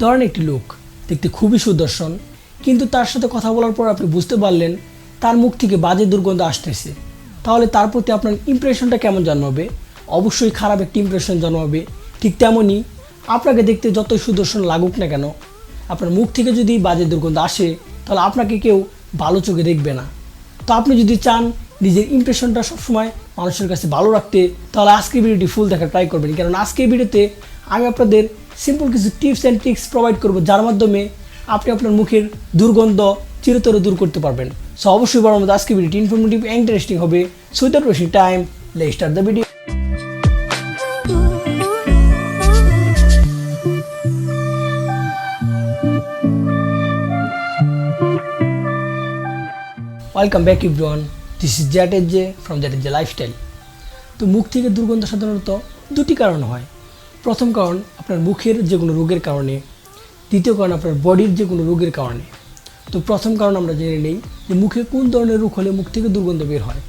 ধরেন একটি লোক, দেখতে খুবই সুদর্শন। কিন্তু তার সাথে কথা বলার পর আপনি বুঝতে পারলেন, তার মুখ থেকে বাজে দুর্গন্ধ আসতেছে। তাহলে তার প্রতি আপনার ইমপ্রেশনটা কেমন জন্মাবে? অবশ্যই খারাপ একটি ইমপ্রেশন জন্মাবে। ঠিক তেমনই আপনাকে দেখতে যতই সুদর্শন লাগুক না কেন, আপনার মুখ থেকে যদি বাজে দুর্গন্ধ আসে, তাহলে আপনাকে কেউ ভালো চোখে দেখবে না। তো আপনি যদি চান নিজের ইমপ্রেশনটা সবসময় মানুষের কাছে ভালো রাখতে, তাহলে আজকের ভিডিওটি ফুল দেখার ট্রাই করবেন। কারণ আজকের ভিডিওতে আমি আপনাদের সিম্পল কিছু টিপস অ্যান্ড ট্রিক্স প্রোভাইড করব, যার মাধ্যমে আপনি আপনার মুখের দুর্গন্ধ চিরতরে দূর করতে পারবেন। সো অবশ্যই বড় মধ্যে আজকের ভিডিওটি ইনফরমেটিভ ইন্টারেস্টিং হবে। So wasting time let start the video welcome back everyone this is জ্যাটের জে ফ্রম জ্যাটের জে লাইফস্টাইল তো মুখ থেকে দুর্গন্ধ সাধারণত দুটি কারণ হয়। প্রথম কারণ, আপনার মুখের যে কোনো রোগের কারণে। দ্বিতীয় কারণ, আপনার বডির যে কোনো রোগের কারণে। তো প্রথম কারণ আমরা জেনে নেই যে মুখে কোন ধরনের রোগ হলে মুখ থেকে দুর্গন্ধ বের হয়।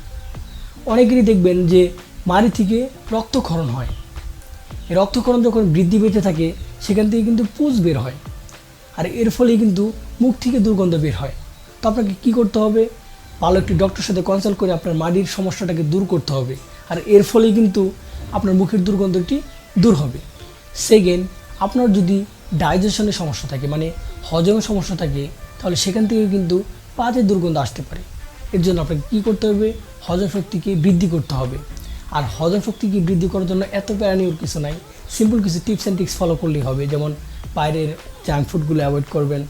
অনেকেরই দেখবেন যে মাড়ি থেকে রক্তক্ষরণ হয়। এই রক্তক্ষরণ যখন বৃদ্ধি পেতে থাকে, সেখান থেকে কিন্তু পুজ বের হয়। আর এর ফলে কিন্তু মুখ থেকে দুর্গন্ধ বের হয়। তো আপনাকে কী করতে হবে? ভালো একটি ডক্টরের সাথে কনসাল্ট করে আপনার মাড়ির সমস্যাটাকে দূর করতে হবে। আর এর ফলেই কিন্তু আপনার মুখের দুর্গন্ধটি দূর হবে। সেকেন্ড আপনার যদি ডাইজেশনের সমস্যা থাকে মানে হজমের সমস্যা থাকে, তাহলে সেখান থেকে কিন্তু বাজে দুর্গন্ধ আসতে পারে। এর জন্য আপনাকে কী করতে হবে? হজম শক্তিকে বৃদ্ধি করতে হবে। আর হজম শক্তিকে বৃদ্ধি করার জন্য এত প্যারা কিছু নাই। সিম্পল কিছু টিপস অ্যান্ড ট্রিক্স ফলো করলেই হবে। যেমন বাইরের জাঙ্ক ফুডগুলো অ্যাভয়েড করবেন,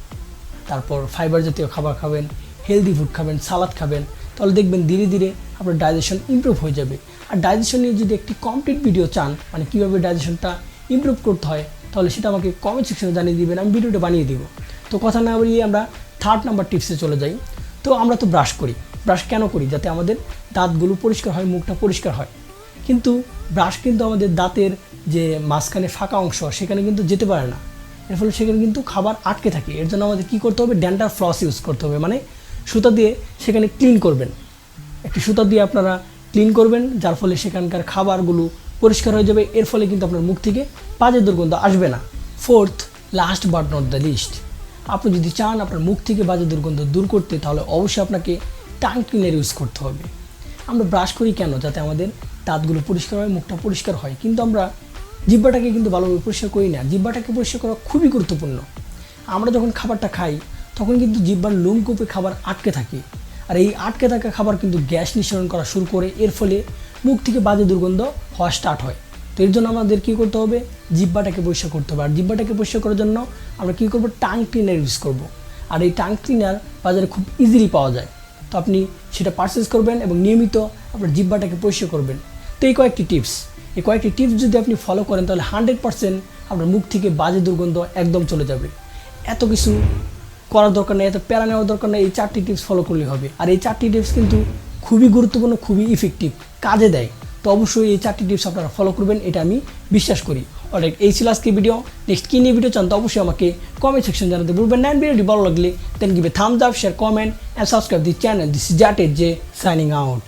তারপর ফাইবার জাতীয় খাবার খাবেন হেলদি ফুড খাবেন সালাদ খাবেন, তাহলে দেখবেন ধীরে ধীরে আপনার ডাইজেশন ইমপ্রুভ হয়ে যাবে। আর ডাইজেশন নিয়ে যদি একটি কমপ্লিট ভিডিও চান মানে কীভাবে ডাইজেশনটা ইমপ্রুভ করতে হয়, তাহলে সেটা আমাকে কমেন্ট সেকশনে জানিয়ে দিবেন, আমি ভিডিওটা বানিয়ে দিব। তো কথা না বলিয়ে আমরা থার্ড নাম্বার টিপসে চলে যাই। তো আমরা তো ব্রাশ করি। ব্রাশ কেন করি? যাতে আমাদের দাঁতগুলো পরিষ্কার হয়, মুখটা পরিষ্কার হয়। কিন্তু ব্রাশ কিন্তু আমাদের দাঁতের যে মাঝখানে ফাঁকা অংশ, সেখানে কিন্তু যেতে পারে না। এর ফলে সেখানে কিন্তু খাবার আটকে থাকে। এর জন্য আমাদের কী করতে হবে? ড্যান্টার ফ্লস ইউজ করতে হবে। মানে সুতা দিয়ে সেখানে ক্লিন করবেন। একটি সুতা দিয়ে আপনারা ক্লিন করবেন, যার ফলে সেখানকার খাবারগুলো পরিষ্কার হয়ে যাবে। এর ফলে কিন্তু আপনার মুখ থেকে বাজে দুর্গন্ধ আসবে না। Fourth last but not the least আপনি যদি চান আপনার মুখ থেকে বাজে দুর্গন্ধ দূর করতে, তাহলে অবশ্যই আপনাকে টাং ক্লিনার ইউজ করতে হবে। আমরা ব্রাশ করি কেন? যাতে আমাদের দাঁতগুলো পরিষ্কার হয়, মুখটা পরিষ্কার হয়। কিন্তু আমরা জিব্বাটাকে কিন্তু ভালোভাবে পরিষ্কার করি না। জিব্বাটাকে পরিষ্কার করা খুবই গুরুত্বপূর্ণ। আমরা যখন খাবারটা খাই তখন কিন্তু জিব্বার লোমকূপে খাবার আটকে থাকে। আর এই আটকে থাকা খাবার কিন্তু গ্যাস নিঃসরণ করা শুরু করে। এর ফলে মুখ থেকে বাজে দুর্গন্ধ হওয়া স্টার্ট হয়। তো এর জন্য আমাদের কী করতে হবে? জিব্বাটাকে পরিষ্কার করতে হবে। আর জিব্বাটাকে পরিষ্কার করার জন্য আমরা কী করব? টাং ক্লিনার ইউজ করব। আর এই টাং ক্লিনার বাজারে খুব ইজিলি পাওয়া যায়। তো আপনি সেটা পারচেস করবেন এবং নিয়মিত আপনার জিব্বাটাকে পরিষ্কার করবেন। তো এই কয়েকটি টিপস এই কয়েকটি টিপস যদি আপনি ফলো করেন, তাহলে হান্ড্রেড পার্সেন্ট আপনার মুখ থেকে বাজে দুর্গন্ধ একদম চলে যাবে। এত কিছু করার দরকার নেই, এত প্যারা নেওয়ার দরকার নেই, এই চারটি টিপস ফলো করলে হবে। আর এই চারটি টিপস কিন্তু খুবই গুরুত্বপূর্ণ, খুবই ইফেক্টিভ কাজে দেয়। তো অবশ্যই এই চারটি টিপস আপনারা ফলো করবেন, এটা আমি বিশ্বাস করি। অনেক এই ছিল আজকে ভিডিও নেক্সট কী নিয়ে ভিডিও চান তো অবশ্যই আমাকে কমেন্ট সেকশন জানাতে বলবেন নাইন ভিডিওটি ভালো লাগলে then give a thumbs up share comment and subscribe the channel this জাটের যে সাইনিং আউট